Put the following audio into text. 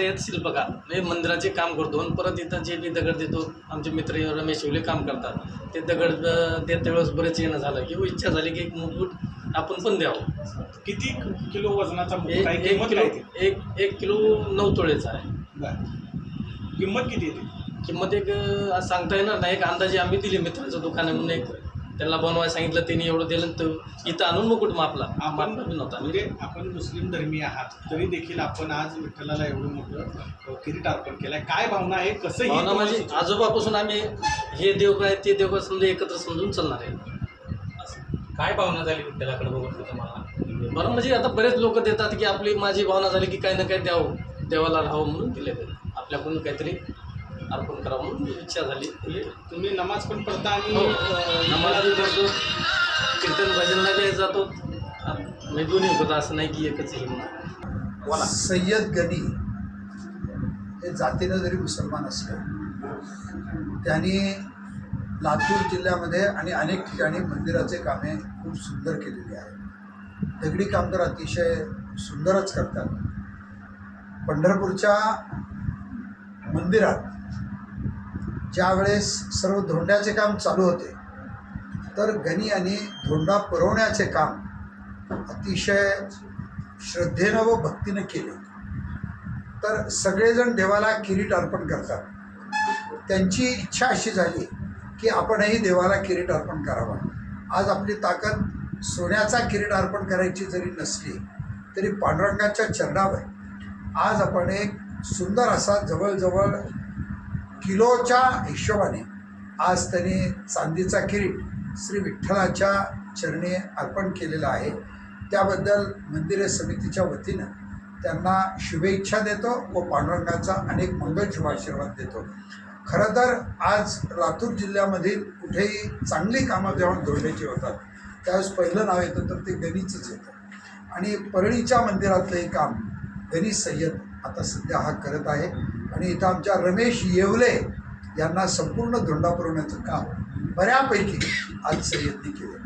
सय्यद शिल्पकार म्हणजे मंदिराचे काम करतो. आणि परत इथं जे बी दगड देतो आमचे मित्र रमेश शिवले काम करतात. ते दगड अं, देत वेळेस बरेच येणं झालं. की इच्छा झाली की एक मुकुट आपण पण द्यावं. किती किलो वजनाचा एक एक किलो ती एक एक किलो नऊ तोळेचा आहे. किंमत किती येते किंमत एक सांगता येणार नाही. एक अंदाजे आम्ही दिली मित्राचं दुकान आहे म्हणून एक. त्यांना बनवायला सांगितलं त्यांनी एवढं दिलं तर इथं आणून मुकुट मापला? आपण मापला बी नव्हता. म्हणजे आपण मुस्लिम धर्मीय आहात तरी देखील आपण आज विठ्ठलाला एवढं मोठं किरीट अर्पण केलंय. काय भावना आहे? कसं ही भावना म्हणजे? आजोबापासून आम्ही हे देव काय ते देव काय समजा एकत्र समजून चालणार आहे. काय भावना झाली विठ्ठलाकडे बघून तुम्हाला? बरं म्हणजे आता बरेच लोक देतात की आपली माझी भावना झाली की काही ना काही द्यावं देवाला राहावं म्हणून दिले आपल्याकडून काहीतरी अर्पण करावं म्हणून इच्छा झाली. म्हणजे तुम्ही नमाज पण पडता आणि हो. अ, नमाज बी करतो कीर्तन भजनला बी जातो. मी दोन्ही होतं असं नाही की एकच म्हणून बोला. सय्यद गनी हे जातीनं जरी मुसलमान असले त्यांनी लातूर जिल्ह्यामध्ये आणि अनेक ठिकाणी मंदिराचे कामे खूप सुंदर केलेली आहे दगडी काम तर अतिशय सुंदरच करतात. पंढरपूरच्या मंदिरात ज्यावेळेस सर्व धोंड्याचे काम चालू होते तर गणी आणि धोंडा पुरवण्याचे काम अतिशय श्रद्धेनं व भक्तीनं केले. तर सगळेजण देवाला किरीट अर्पण करतात. त्यांची इच्छा अशी झाली की आपणही देवाला किरीट अर्पण करावा. आज आपली ताकद सोन्याचा किरीट अर्पण करायची जरी नसली तरी पांडुरंगाच्या चरणावर आज आपण एक सुंदर असा जवळजवळ किलोच्या हिशोबाने आज त्यांनी चांदीचा किरीट श्री विठ्ठलाच्या चरणी अर्पण केलेला आहे. त्याबद्दल मंदिरे समितीच्या वतीनं त्यांना शुभेच्छा देतो व पांडुरंगाचा अनेक मंगल शुभाशीर्वाद देतो. खरं तर आज लातूर जिल्ह्यामधील कुठेही चांगली कामं जेव्हा धोरण्याची होतात त्यावेळेस पहिलं नाव येतं तर ते गणीचंच येतं. आणि परळीच्या मंदिरातलं हे काम गणेश सय्यद आता सध्या हा करत आहे. आणि इथं आमच्या रमेश येवले यांना संपूर्ण धोंडा पुरवण्याचं काम बऱ्यापैकी आज सय्यदने केलं